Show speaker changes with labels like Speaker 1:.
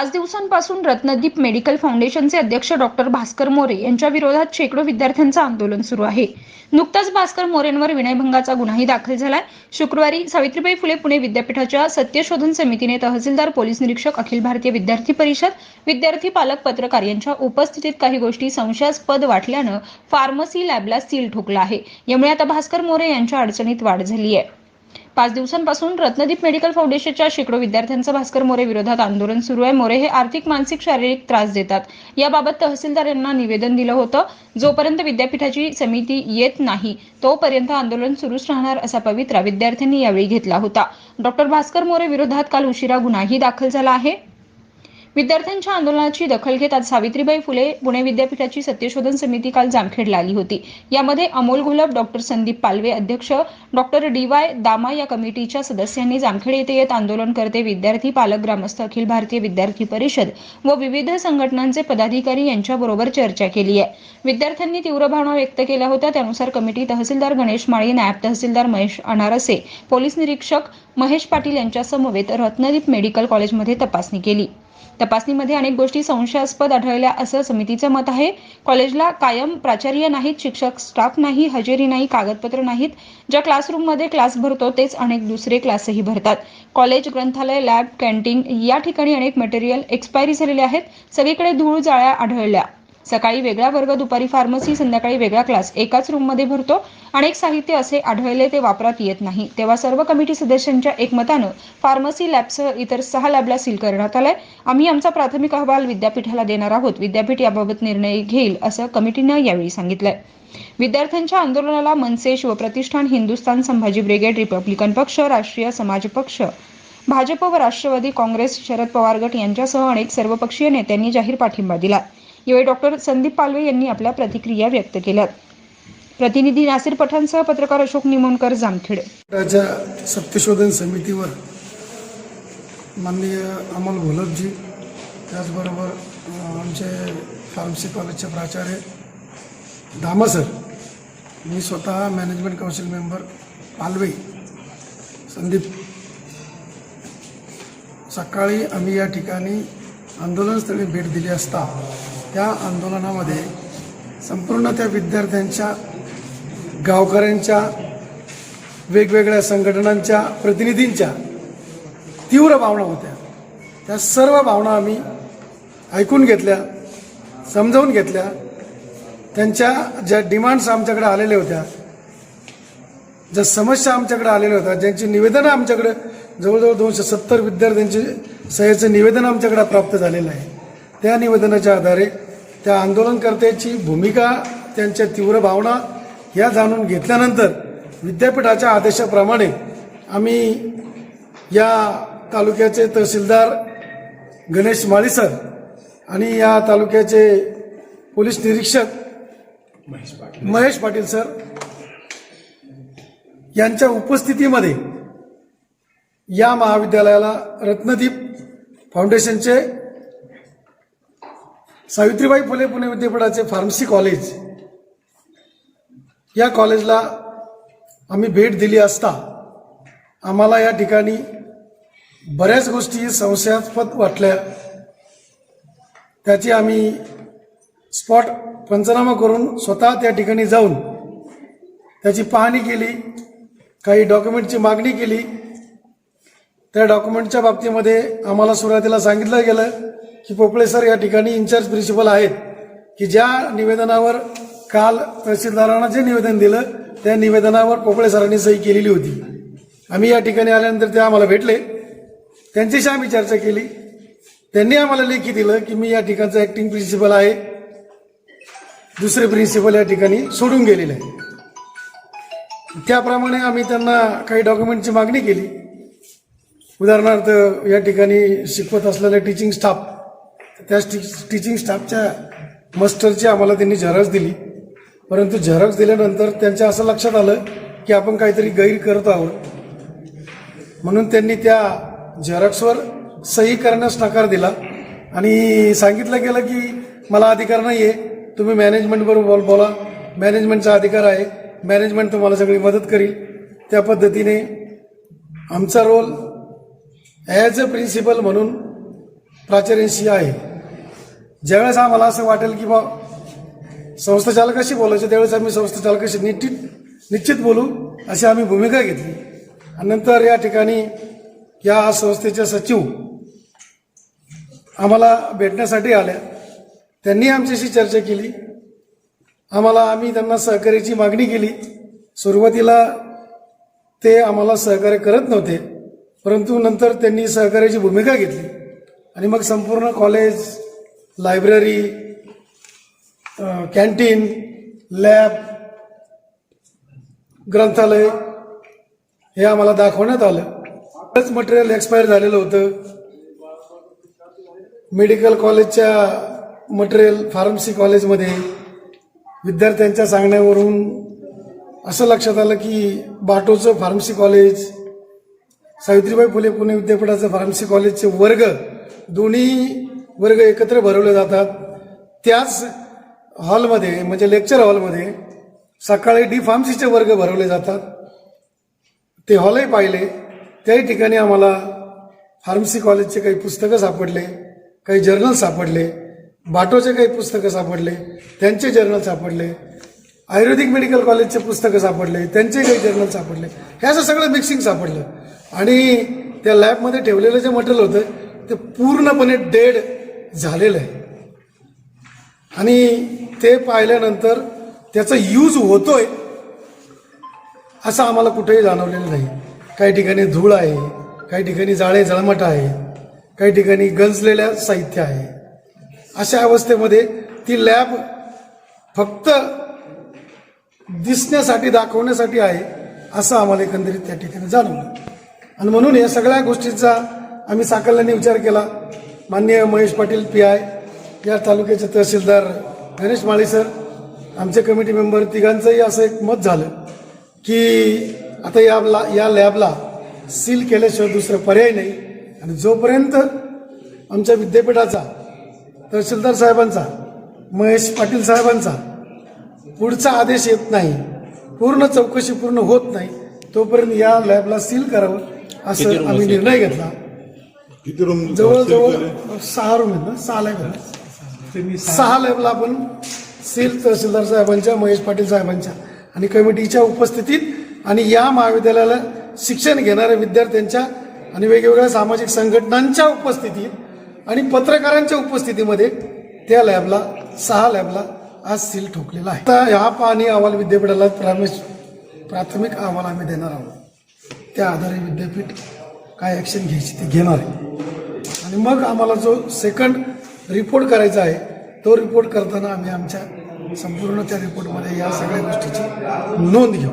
Speaker 1: पाच दिवसांपासून रत्नदीप मेडिकल फाउंडेशनचे अध्यक्ष डॉक्टर भास्कर मोरे यांच्या विरोधात शेकडो विद्यार्थ्यांचं आंदोलन सुरू आहे. नुकताच भास्कर मोरेंवर विनयभंगाचा गुन्हाही दाखल झालाय. शुक्रवारी सावित्रीबाई फुले पुणे विद्यापीठाच्या सत्यशोधन समितीने तहसीलदार पोलीस निरीक्षक अखिल भारतीय विद्यार्थी परिषद विद्यार्थी पालक पत्रकार यांच्या उपस्थितीत काही गोष्टी संशयास्पद वाटल्यानं फार्मसी लॅबला सील ठोकला आहे. यामुळे आता भास्कर मोरे यांच्या अडचणीत वाढ झाली आहे पाच दिवसांपासून रत्नदीप मेडिकल फाउंडेशनच्या शेकडो विद्यार्थ्यांचं भास्कर मोरे विरोधात आंदोलन सुरू आहे. मोरे हे आर्थिक मानसिक शारीरिक त्रास देतात. याबाबत तहसीलदार यांना निवेदन दिलं होतं. जोपर्यंत विद्यापीठाची समिती येत नाही तोपर्यंत आंदोलन सुरूच राहणार असा पवित्रा विद्यार्थ्यांनी यावेळी घेतला होता. डॉक्टर भास्कर मोरे विरोधात काल उशिरा गुन्हाही दाखल झाला आहे. विद्यार्थ्यांच्या आंदोलनाची दखल घेत आज सावित्रीबाई फुले पुणे विद्यापीठाची सत्यशोधन समिती काल जामखेडला आली होती. यामध्ये अमोल घोलप डॉक्टर संदीप पालवे अध्यक्ष डॉक्टर डी वाय दामा या कमिटीच्या सदस्यांनी जामखेड येथे येत आंदोलनकर्ते विद्यार्थी पालक ग्रामस्थ अखिल भारतीय विद्यार्थी परिषद व विविध संघटनांचे पदाधिकारी यांच्याबरोबर चर्चा केली आहे. विद्यार्थ्यांनी तीव्र भावना व्यक्त केल्या होत्या. त्यानुसार कमिटी तहसीलदार गणेश माळी नायब तहसीलदार महेश अनारसे पोलीस निरीक्षक महेश पाटील यांच्यासमवेत रत्नदीप मेडिकल कॉलेजमध्ये तपासणी केली. तपासणीमध्ये अनेक गोष्टी संशयास्पद आढळल्या असं समितीचं मत आहे. कॉलेजला कायम प्राचार्य नाहीत शिक्षक स्टाफ नाही हजेरी नाही कागदपत्र नाहीत. ज्या क्लासरूममध्ये क्लास भरतो तेच अनेक दुसरे क्लासही भरतात. कॉलेज ग्रंथालय लॅब कॅन्टीन या ठिकाणी अनेक मटेरियल एक्सपायरी झालेले आहेत. सगळीकडे धूळ जाळ्या आढळल्या. सकाळी वेगळा वर्ग दुपारी फार्मसी संध्याकाळी वेगळा क्लास एकाच रूममध्ये भरतो. अनेक साहित्य असे आढळले ते वापरात येत नाही. तेव्हा सर्व कमिटी सदस्यांच्या एकमतानं फार्मसी लॅबसह इतर सहा लॅबला सील करण्यात आलंय. आम्ही आमचा प्राथमिक अहवाल विद्यापीठाला देणार आहोत. विद्यापीठ याबाबत निर्णय घेईल असं कमिटीनं यावेळी सांगितलंय. विद्यार्थ्यांच्या आंदोलनाला मनसे शिवप्रतिष्ठान हिंदुस्थान संभाजी ब्रिगेड रिपब्लिकन पक्ष राष्ट्रीय समाज पक्ष भाजप व राष्ट्रवादी काँग्रेस शरद पवार गट यांच्यासह अनेक सर्वपक्षीय नेत्यांनी जाहीर पाठिंबा दिला. यावेळी डॉक्टर संदीप पालवे यांनी आपल्या प्रतिक्रिया व्यक्त केल्यात. प्रतिनिधी नासिर पठाणसह पत्रकार अशोक निमोणकर जामखेड.
Speaker 2: राज्य सत्यशोधन समितीवर माननीय अमोल घोलपजी त्याचबरोबर आमचे फार्मसी कॉलेजचे प्राचार्य दामासर मी स्वतः management council member Palve Sandeep. सकाळी आम्ही या ठिकाणी आंदोलनस्थळी भेट दिली असता त्या आंदोलनामध्ये संपूर्ण त्या विद्यार्थ्यांच्या गावकऱ्यांच्या वेगवेगळ्या संघटनांच्या प्रतिनिधींच्या तीव्र भावना होत्या. त्या सर्व भावना आम्ही ऐकून घेतल्या समजावून घेतल्या. त्यांच्या ज्या डिमांड्स आमच्याकडे आलेल्या होत्या ज्या समस्या आमच्याकडे आलेल्या होत्या ज्यांची निवेदनं आमच्याकडे जवळजवळ दोनशे सत्तर विद्यार्थ्यांचे सह्याचं निवेदन आमच्याकडे प्राप्त झालेलं आहे. त्या निवेदनाच्या आधारे त्या आंदोलनकर्त्याची भूमिका त्यांच्या तीव्र भावना या जाणून घेतल्यानंतर विद्यापीठाच्या आदेशाप्रमाणे आम्ही या तालुक्याचे तहसीलदार गणेश माळी सर आणि या तालुक्याचे पोलीस निरीक्षक महेश पाटील. सर यांच्या उपस्थितीमध्ये या महाविद्यालयाला रत्नदीप फाउंडेशनचे सावित्रीबाई फुले पुणे विद्यापीठाचे फार्मसी कॉलेज. या कॉलेजला आम्ही भेट दिली असता आम्हाला या ठिकाणी बऱ्याच गोष्टी संशयास्पद वाटल्या. त्याची आम्ही स्पॉट पंचनामा करून स्वतः त्या ठिकाणी जाऊन त्याची पाहणी केली काही डॉक्युमेंटची मागणी केली. त्या डॉक्युमेंटच्या बाबतीमध्ये आम्हाला सुरुवातीला सांगितलं गेलं की पोपळे सर या ठिकाणी इन्चार्ज प्रिन्सिपल आहेत की ज्या निवेदनावर काल तहसीलदारांना जे निवेदन दिलं त्या निवेदनावर पोपळे सरांनी सही केलेली होती. आम्ही या ठिकाणी आल्यानंतर ते आम्हाला भेटले. त्यांच्याशी आम्ही चर्चा केली. त्यांनी आम्हाला लेखी दिलं की मी या ठिकाणचं ऍक्टिंग प्रिन्सिपल आहे. दुसरे प्रिन्सिपल या ठिकाणी सोडून गेलेले आहे त्याप्रमाणे आम्ही त्यांना काही डॉक्युमेंटची मागणी केली. उदाहरणार्थ या ठिकाणी शिकवत असलेल्या टीचिंग स्टाफ त्या टीचिंग स्टाफच्या मास्टरची आम्हाला त्यांनी झेरॉक्स दिली. परंतु झेरॉक्स दिल्यानंतर त्यांच्या असं लक्षात आलं की आपण काहीतरी गैर करत आहोत. म्हणून त्यांनी त्या झेरॉक्सवर सही करण्यास नकार दिला. आणि सांगितलं गेलं की मला अधिकार नाही आहे तुम्ही मॅनेजमेंटबरोबर बोल बोला. मॅनेजमेंटचा अधिकार आहे. मॅनेजमेंट तुम्हाला सगळी मदत करील. त्या पद्धतीने आमचा रोल ॲज अ प्रिन्सिपल म्हणून प्राचार्यांशी आहे. ज्यावेळेस आम्हाला असं वाटेल की बा संस्थाचालकाशी बोलायचं त्यावेळेस आम्ही संस्थाचालकाशी निश्चित निश्चित बोलू अशी आम्ही भूमिका घेतली. आणि नंतर या ठिकाणी या संस्थेचे सचिव आम्हाला भेटण्यासाठी आल्या. त्यांनी आमच्याशी चर्चा केली. आम्हाला आम्ही त्यांना सहकार्याची मागणी केली. सुरुवातीला ते आम्हाला सहकार्य करत नव्हते परंतु नंतर त्यांनी सहकार्याची भूमिका घेतली. आणि मग संपूर्ण कॉलेज लायब्ररी कॅन्टीन लॅब ग्रंथालय हे आम्हाला दाखवण्यात आलं. बरंच मटेरियल एक्सपायर झालेलं होतं. मेडिकल कॉलेजच्या मटेरियल फार्मसी कॉलेजमध्ये विद्यार्थ्यांच्या सांगण्यावरून असं लक्षात आलं की बाटोचं फार्मसी कॉलेज सावित्रीबाई फुले पुणे विद्यापीठाचं फार्मसी कॉलेजचे वर्ग दोन्ही वर्ग एकत्र भरवले जातात. त्याच हॉलमध्ये म्हणजे लेक्चर हॉलमध्ये सकाळी डी फार्मसीचे वर्ग भरवले जातात. ते हॉलही पाहिले. त्याही ठिकाणी आम्हाला फार्मसी कॉलेजचे काही पुस्तकं सापडले काही जर्नल सापडले बाटोचे काही पुस्तकं सापडले त्यांचे जर्नल सापडले आयुर्वेदिक मेडिकल कॉलेजचे पुस्तकं सापडले त्यांचे काही जर्नल सापडले. हे असं सगळं मिक्सिंग सापडलं. आणि त्या लॅबमध्ये ठेवलेलं जे मटेरियल होतं ते पूर्णपणे डेड झालेलं आहे. आणि ते पाहिल्यानंतर त्याचा यूज होतोय असं आम्हाला कुठेही जाणवलेलं नाही. काही ठिकाणी धूळ आहे काही ठिकाणी जाळे जळमट आहे काही ठिकाणी गंजलेल्या साहित्य आहे. अशा अवस्थेमध्ये ती लॅब फक्त दिसण्यासाठी दाखवण्यासाठी आहे असं आम्हाला एकंदरीत त्या ठिकाणी जाणवलं. आणि म्हणून या सगळ्या गोष्टींचा आम्ही साकल्याने विचार केला. माननीय महेश पाटील पी आय या तालुक्याचे तहसीलदार गणेश माळी सर आमचे कमिटी मेंबर तिघांचंही असं एक मत झालं की आता या ला या लॅबला सील केल्याशिवाय दुसरं पर्याय नाही. आणि जोपर्यंत आमच्या विद्यापीठाचा तहसीलदार साहेबांचा महेश पाटील साहेबांचा पुढचा आदेश येत नाही पूर्ण चौकशी पूर्ण होत नाही तोपर्यंत या लॅबला सील करावं असं आम्ही निर्णय घेतला.
Speaker 3: किती रूम
Speaker 2: जवळजवळ सहा रूम आहेत ना सहा लॅब आहेत. सहा लॅबला आपण सील तहसीलदार साहेबांच्या महेश पाटील साहेबांच्या आणि कमिटीच्या उपस्थितीत आणि या महाविद्यालयाला शिक्षण घेणाऱ्या विद्यार्थ्यांच्या आणि वेगवेगळ्या सामाजिक संघटनांच्या उपस्थितीत आणि पत्रकारांच्या उपस्थितीमध्ये त्या लॅबला सहा लॅबला आज सील ठोकलेला आहे. आता हा पाहणी अहवाल विद्यापीठाला प्राथमिक प्राथमिक अहवाल आम्ही देणार आहोत. त्या आधारे विद्यापीठ काय ॲक्शन घ्यायची ते घेणार आहे. आणि मग आम्हाला जो सेकंड रिपोर्ट करायचा आहे तो रिपोर्ट करताना आम्ही आमच्या संपूर्ण त्या रिपोर्टमध्ये या सगळ्या गोष्टीची नोंद घेऊ.